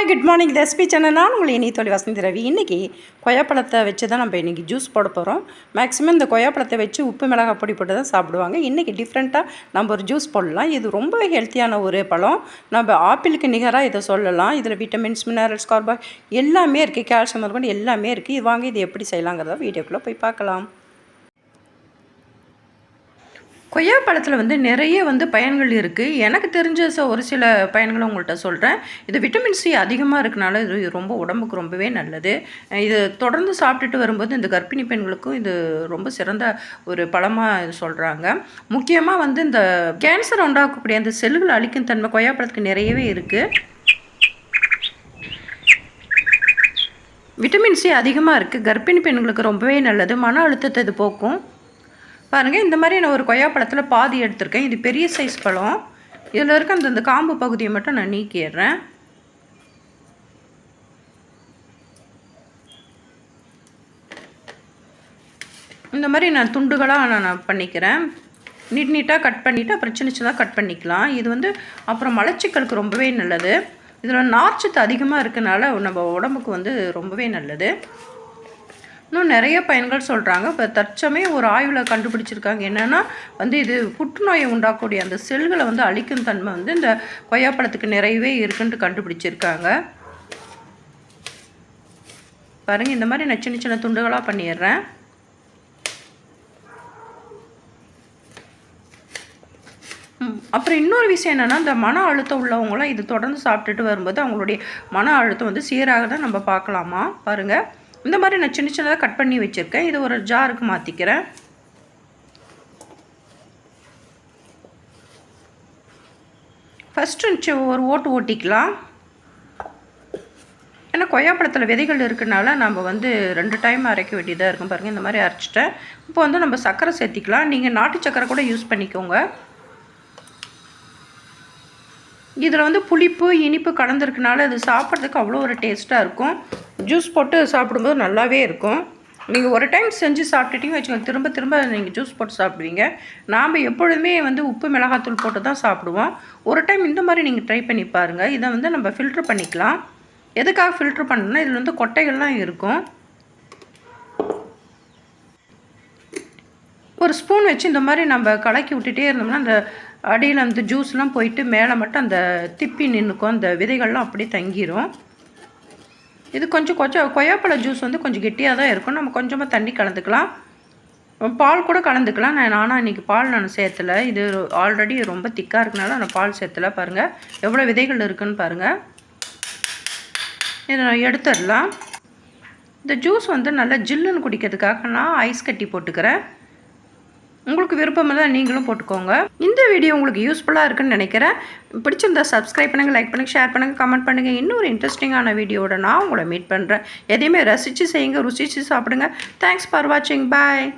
Hi good morning recipe சேனல்னால் உங்களை இனி தொழில் வசந்தி ரவி. இன்றைக்கி கொய்யாப்பழத்தை வச்சு தான் நம்ம இன்றைக்கி ஜூஸ் போட போகிறோம் மேக்ஸிமம் இந்த கொய்யாப்பழத்தை வச்சு உப்பு மிளகாய் பொடி போட்டு தான் சாப்பிடுவாங்க இன்றைக்கி டிஃப்ரெண்ட்டாக நம்ம ஒரு ஜூஸ் போடலாம். இது ரொம்ப ஹெல்த்தியான ஒரு பழம். நம்ம ஆப்பிளுக்கு நிகராக இதை சொல்லலாம். இதில் விட்டமின்ஸ் மினரல்ஸ் கார்பா எல்லாமே இருக்குது கால்சியம் முதற்கொண்டு எல்லாமே இருக்குது இது வாங்க இது எப்படி செய்யலாங்கிறத வீடியோக்குள்ளே போய் பார்க்கலாம். கொய்யா பழத்தில் வந்து நிறைய வந்து பயன்கள் இருக்குது எனக்கு தெரிஞ்ச ஒரு சில பயன்களை உங்கள்கிட்ட சொல்கிறேன் இது விட்டமின் சி அதிகமாக இருக்கனால இது ரொம்ப உடம்புக்கு ரொம்பவே நல்லது. இது தொடர்ந்து சாப்பிட்டுட்டு வரும்போது இந்த கர்ப்பிணி பெண்களுக்கும் இது ரொம்ப சிறந்த ஒரு பழமாக சொல்கிறாங்க முக்கியமாக வந்து இந்த கேன்சர் உண்டாக்கக்கூடிய அந்த செல்லுகளை அழிக்கும் தன்மை கொய்யா பழத்துக்கு நிறையவே இருக்குது விட்டமின் சி அதிகமாக இருக்குது கர்ப்பிணி பெண்களுக்கு ரொம்பவே நல்லது. மன அழுத்தத்தை இது போக்கும். பாருங்கள் இந்த மாதிரி நான் ஒரு கொய்யாப்பழத்தில் பாதி எடுத்திருக்கேன். இது பெரிய சைஸ் பழம். இதில் இருக்க அந்த இந்த காம்பு பகுதியை மட்டும் நான் நீக்கிடுறேன். இந்த மாதிரி நான் துண்டுகளாக நான் நான் பண்ணிக்கிறேன். நீட் நீட்டாக கட் பண்ணிவிட்டு அப்புறம் சின்ன சின்னதாக கட் பண்ணிக்கலாம். இது வந்து அப்புறம் மலச்சிக்கலுக்கு ரொம்பவே நல்லது. இதில் நார்ச்சத்து அதிகமாக இருக்கனால நம்ம உடம்புக்கு வந்து ரொம்பவே நல்லது. இன்னும் நிறைய பயன்கள் சொல்கிறாங்க இப்போ தற்சமே ஒரு ஆய்வில் கண்டுபிடிச்சிருக்காங்க. என்னென்னா வந்து இது புற்றுநோயை உண்டாக்கக்கூடிய அந்த செல்களை வந்து அழிக்கும் தன்மை வந்து இந்த கொய்யாப்பழத்துக்கு நிறையவே இருக்குன்ட்டு கண்டுபிடிச்சிருக்காங்க. பாருங்கள் இந்த மாதிரி நான் சின்ன சின்ன துண்டுகளாக பண்ணிடுறேன். அப்புறம் இன்னொரு விஷயம் என்னென்னா இந்த மன அழுத்தம் உள்ளவங்களாம் இது தொடர்ந்து சாப்பிட்டுட்டு வரும்போது அவங்களுடைய மன அழுத்தம் வந்து சீராக தான் நம்ம பார்க்கலாமா? பாருங்கள் இந்த மாதிரி நான் சின்ன சின்னதாக கட் பண்ணி வச்சுருக்கேன். இது ஒரு ஜாருக்கு மாற்றிக்கிறேன் ஃபஸ்ட்டு ஒரு ஓட்டு ஓட்டிக்கலாம். ஏன்னா கொய்யாப்பழத்தில் விதைகள் இருக்கனால நம்ம வந்து ரெண்டு டைம் அரைக்க வேண்டியதாக இருக்கும். பாருங்கள் இந்த மாதிரி அரைச்சிட்டேன். இப்போ வந்து நம்ம சர்க்கரை சேர்த்திக்கலாம். நீங்கள் நாட்டு சர்க்கரை கூட யூஸ் பண்ணிக்கோங்க. இதில் வந்து புளிப்பு இனிப்பு கலந்துருக்கனால அது சாப்பிட்றதுக்கு அவ்வளோ ஒரு டேஸ்ட்டாக இருக்கும். ஜூஸ் போட்டு சாப்பிடும்போது நல்லாவே இருக்கும். நீங்கள் ஒரு டைம் செஞ்சு சாப்பிட்டுட்டீங்க வச்சுக்கோங்க. திரும்ப திரும்ப நீங்கள் ஜூஸ் போட்டு சாப்பிடுவீங்க. நாம் எப்பொழுதுமே வந்து உப்பு மிளகாத்தூள் போட்டு தான் சாப்பிடுவோம். ஒரு டைம் இந்த மாதிரி நீங்கள் ட்ரை பண்ணி பாருங்கள் இதை வந்து நம்ம ஃபில்ட்ரு பண்ணிக்கலாம். எதுக்காக ஃபில்ட்ரு பண்ணணும்னா இதில் வந்து கொட்டைகள்லாம் இருக்கும். ஒரு ஸ்பூன் வச்சு இந்த மாதிரி நம்ம கலக்கி விட்டுட்டே இருந்தோம்னா அந்த அடியில் அந்த ஜூஸ்லாம் போயிட்டு மேலே மட்டும் அந்த திப்பி நின்றுக்கும் அந்த விதைகள்லாம் அப்படியே தங்கிடும் இது கொஞ்சம் கொஞ்சம் கொய்யாப்பழ ஜூஸ் வந்து கொஞ்சம் கெட்டியாக தான் இருக்கும். நம்ம கொஞ்சமாக தண்ணி கலந்துக்கலாம். பால் கூட கலந்துக்கலாம். நான் நானாக இன்றைக்கி பால் நான் சேர்த்தலை. இது ஆல்ரெடி ரொம்ப திக்காக இருக்கனால நான் பால் சேர்த்தலை. பாருங்கள் எவ்வளோ விதைகள் இருக்குதுன்னு பாருங்கள் இதை நான் எடுத்துடலாம். இந்த ஜூஸ் வந்து நல்லா ஜில்லுன்னு குடிக்கிறதுக்காக நான் ஐஸ் கட்டி போட்டுக்கிறேன். உங்களுக்கு விருப்பம் தான் நீங்களும் போட்டுக்கோங்க. இந்த வீடியோ உங்களுக்கு யூஸ்ஃபுல்லாக இருக்குன்னு நினைக்கிறேன். பிடிச்சிருந்தா சப்ஸ்கிரைப் பண்ணுங்கள் லைக் பண்ணுங்கள் ஷேர் பண்ணுங்கள் கமெண்ட் பண்ணுங்கள் இன்னொரு இன்ட்ரெஸ்டிங்கான வீடியோட நான் உங்களை மீட் பண்ணுறேன் எதையுமே ரசித்து செய்யுங்க ருசித்து சாப்பிடுங்க. தேங்க்ஸ் ஃபார் வாட்சிங் பாய்